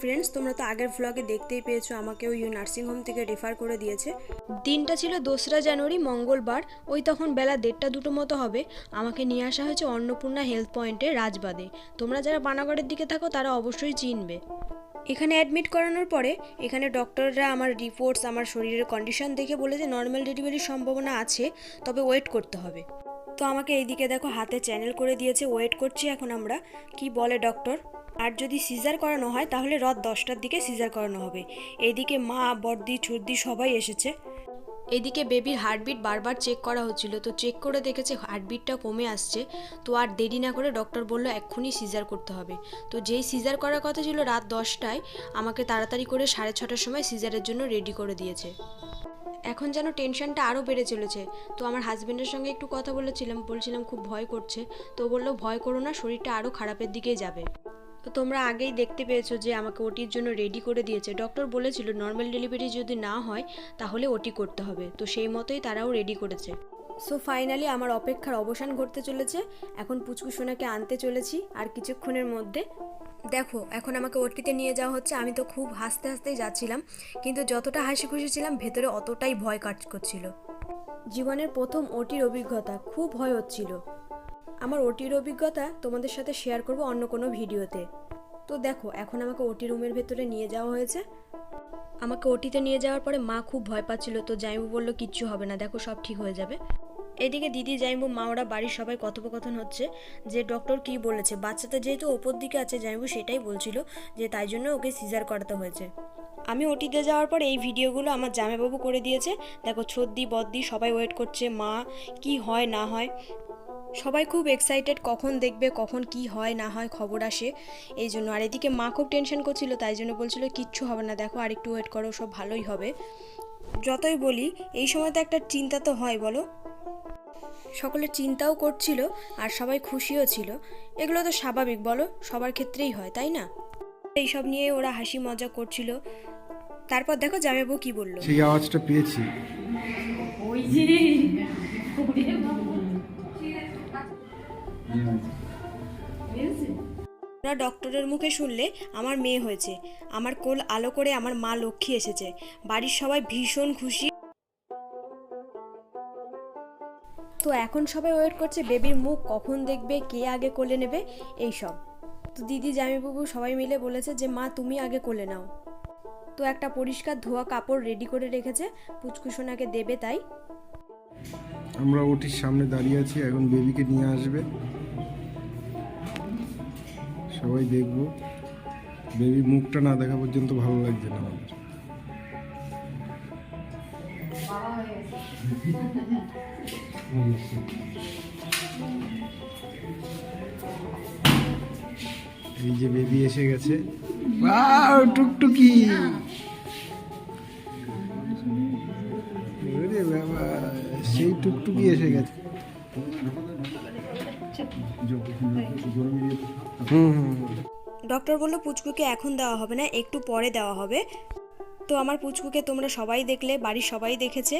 Friends তোমরা তো আগের ভ্লগে দেখতেই পেয়েছ আমাকে ওই নার্সিংহোম থেকে রেফার করে দিয়েছে। দিনটা ছিল দোসরা জানুয়ারি, মঙ্গলবার। ওই তখন বেলা দেড়টা দুটো মতো হবে। আমাকে নিয়ে আসা হয়েছে অন্নপূর্ণা হেলথ পয়েন্টে রাজবাদে। তোমরা যারা পানাগড়ের দিকে থাকো, তারা অবশ্যই চিনবে। এখানে অ্যাডমিট করানোর পরে, এখানে ডক্টররা আমার রিপোর্টস আমার শরীরের কন্ডিশন দেখে বলে যে নর্মাল ডেলিভারির সম্ভাবনা আছে, তবে ওয়েট করতে হবে। তো আমাকে এইদিকে দেখো, হাতে চ্যানেল করে দিয়েছে ওয়েট করছি এখন আমরা। কি বলে ডক্টর আর যদি সিজার করানো হয়, তাহলে রাত দশটার দিকে সিজার করানো হবে। এদিকে মা বর্দি ছুর্দি সবাই এসেছে। এদিকে বেবির হার্টবিট বারবার চেক করা হচ্ছিল। তো চেক করে দেখেছে হার্টবিটটা কমে আসছে। তো আর দেরি না করে ডক্টর বলল, এক্ষুনি সিজার করতে হবে। তো যেই সিজার করার কথা ছিল রাত দশটায়, আমাকে তাড়াতাড়ি করে সাড়ে ছটার সময় সিজারের জন্য রেডি করে দিয়েছে। এখন যেন টেনশনটা আরও বেড়ে চলেছে। তো আমার হাজব্যান্ডের সঙ্গে একটু কথা বলেছিলাম, বলছিলাম খুব ভয় করছে। তো বলল, ভয় করো না, শরীরটা আরও খারাপের দিকেই যাবে। তো তোমরা আগেই দেখতে পেয়েছ যে আমাকে ওটির জন্য রেডি করে দিয়েছে। ডক্টর বলেছিল নর্মাল ডেলিভারি যদি না হয়, তাহলে ওটি করতে হবে। তো সেই মতোই তারাও রেডি করেছে। সো ফাইনালি আমার অপেক্ষার অবসান ঘটতে চলেছে। এখন পুচকু সোনাকে আনতে চলেছি, আর কিছুক্ষণের মধ্যে দেখো, এখন আমাকে ওটিতে নিয়ে যাওয়া হচ্ছে। আমি তো খুব হাসতে হাসতেই যাচ্ছিলাম, কিন্তু যতটা হাসি খুশি ছিলাম, ভেতরে অতটাই ভয় কাজ করছিল। জীবনের প্রথম ওটির অভিজ্ঞতা খুব ভয় হচ্ছিল। আমার ওটির অভিজ্ঞতা তোমাদের সাথে শেয়ার করব অন্য কোনো ভিডিওতে। তো দেখো, এখন আমাকে ওটি রুমের ভেতরে নিয়ে যাওয়া হয়েছে। আমাকে ওটিতে নিয়ে যাওয়ার পরে মা খুব ভয় পাচ্ছিল, তো জাইবু বলল, কিচ্ছু হবে না, দেখো সব ঠিক হয়ে যাবে। এদিকে দিদি জাইবু মা, ওরা বাড়ির সবাই কথোপকথন হচ্ছে যে ডক্টর কি বলেছে। বাচ্চাটা যেহেতু ওপর দিকে আছে জাইবু সেটাই বলছিল যে তাই জন্য ওকে সিজার করাতে হয়েছে। আমি ওটিতে যাওয়ার পর এই ভিডিওগুলো আমার জামাইবাবু করে দিয়েছে। দেখো, ছদ্দি, বদ্দি সবাই ওয়েট করছে, মা, কি হয়, না হয়। সবাই খুব এক্সাইটেড কখন দেখবে কখন কি হয় না হয় খবর আসে। এই জন্য। আর এদিকে মা খুব টেনশন করছিল তাই জন্য বলছিল কিচ্ছু হবে না দেখো আর একটু ওয়েট করো সব ভালোই হবে। যতই বলি এই সময় তো একটা চিন্তা তো হয় বলো? সকলে চিন্তাও করছিল আর সবাই খুশিও ছিল। এগুলো তো স্বাভাবিক বলো? সবার ক্ষেত্রেই হয় তাই না? এইসব নিয়ে ওরা হাসি মজা করছিল। তারপর দেখো জামাইবু কি বলল। সেই আওয়াজটা পেয়েছি। ওই যে ওরে ডক্টরের মুখে শুনলে আমার মেয়ে হয়েছে। আমার কোল আলো করে আমার মা লক্ষ্মী এসেছে। বাড়ির সবাই ভীষণ খুশি। তো এখন সবাই ওয়েট করছে বেবির মুখ কখন দেখবে, কে আগে কোলে নেবে, এই সব। তো দিদি, জামাইবাবু সবাই মিলে বলেছে যে, মা, তুমি আগে কোলে নাও। তো একটা পরিষ্কার ধোয়া কাপড় রেডি করে রেখেছে। পুচকুসোনাকে দেবে তাই। আমরা ওটির সামনে দাঁড়িয়ে আছি, এখন বেবিকে নিয়ে আসবে। সবাই দেখব। বেবি মুখটা না দেখা পর্যন্ত ভালো লাগছে না আমাদের। এই যে বেবি এসে গেছে। টুকটুকি। বাবা। সেই টুকটুকি এসে গেছে। ডক্টর বলল পুচকুকে এখন দেওয়া হবে না একটু পরে দেওয়া হবে। তো আমার পুচকুকে তোমরা সবাই দেখলে বাড়ির সবাই দেখেছে।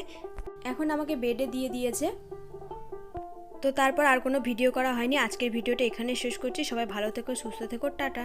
এখন আমাকে বেডে দিয়ে দিয়েছে। তো তারপর আর কোনো ভিডিও করা হয়নি। আজকের ভিডিওটা এখানে শেষ করছি। সবাই ভালো থেকো সুস্থ থেকো টাটা।